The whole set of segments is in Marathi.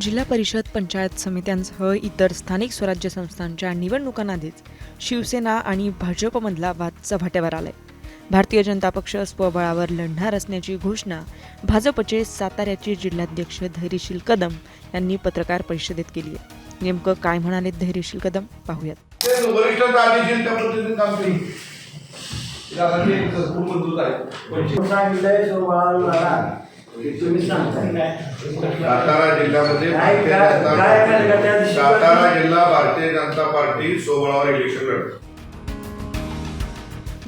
जिल्हा परिषद पंचायत समित्यांसह इतर स्थानिक स्वराज्य संस्थांच्या निवडणुकांआधीच शिवसेना आणि भाजपमधला वाद चव्हाट्यावर आलाय. भारतीय जनता पक्ष स्वबळावर लढणार असल्याची घोषणा भाजपचे साताऱ्याचे जिल्हाध्यक्ष धैर्यशील कदम यांनी पत्रकार परिषदेत केली आहे. नेमकं काय म्हणाले धैर्यशील कदम? पाहूयात. त्या तुम्ही सातारा जिल्ह्यामध्ये? सातारा जिल्हा भारतीय जनता पार्टी सोबळावर इलेक्शन लढत.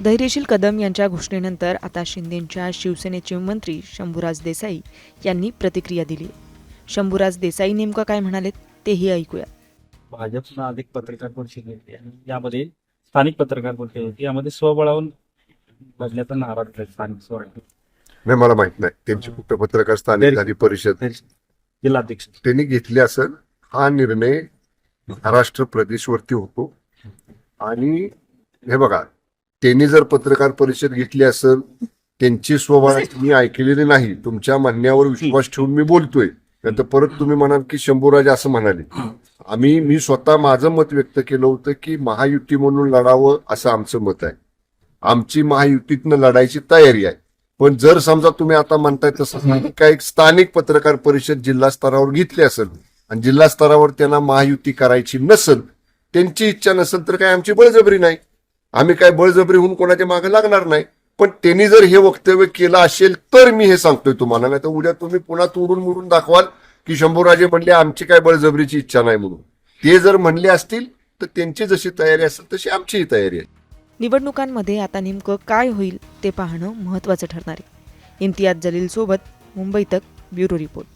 धैर्यशील कदम यांच्या घोषणेनंतर आता शिंदेंच्या शिवसेनेचे मंत्री शंभूराज देसाई यांनी प्रतिक्रिया दिली. शंभूराज देसाई नेमकं काय म्हणाले तेही ऐकूया भाजपनं अधिक पत्रकार परिषद घेतली आणि यामध्ये स्थानिक पत्रकार परिषद होती. यामध्ये स्वबळावून लढण्याचा नारा दिला स्थानिक स्वराज्य नाही मला माहीत नाही. त्यांची कुठं पत्रकार स्थानिक झाली परिषद. जिल्हाध्यक्ष. त्यांनी घेतली असेल हा निर्णय महाराष्ट्र प्रदेशवरती होतो. आणि हे बघा त्यांनी जर पत्रकार परिषद घेतली असेल त्यांची स्वभाव मी ऐकलेली नाही. तुमच्या म्हणण्यावर विश्वास ठेवून मी बोलतोय. नंतर परत तुम्ही म्हणाल की शंभूराज असं म्हणाले. आम्ही मी स्वतः माझं मत व्यक्त केलं होतं की महायुती म्हणून लढावं असं आमचं मत आहे. आमची महायुतीतनं लढायची तयारी आहे. पण जर समजा तुम्ही आता म्हणताय तसं काय स्थानिक पत्रकार परिषद जिल्हा स्तरावर घेतली असेल आणि जिल्हा स्तरावर त्यांना महायुती करायची नसेल त्यांची इच्छा नसेल तर काय आमची बळजबरी नाही. आम्ही काय बळजबरी होऊन कोणाच्या मागे लागणार नाही. पण त्यांनी जर हे वक्तव्य केलं असेल तर मी हे सांगतोय तुम्हाला. नाही तर उद्या तुम्ही पुन्हा तोडून मोडून दाखवाल की शंभूराजे म्हणले आमची काय बळजबरीची इच्छा नाही म्हणून. ते जर म्हणले असतील तर त्यांची जशी तयारी असेल तशी आमचीही तयारी आहे. निवडणुकांमध्ये आता नेमकं काय होईल ते पाहणं महत्त्वाचं ठरणार आहे. इम्तियाज जलीलसोबत मुंबई तक ब्युरो रिपोर्ट.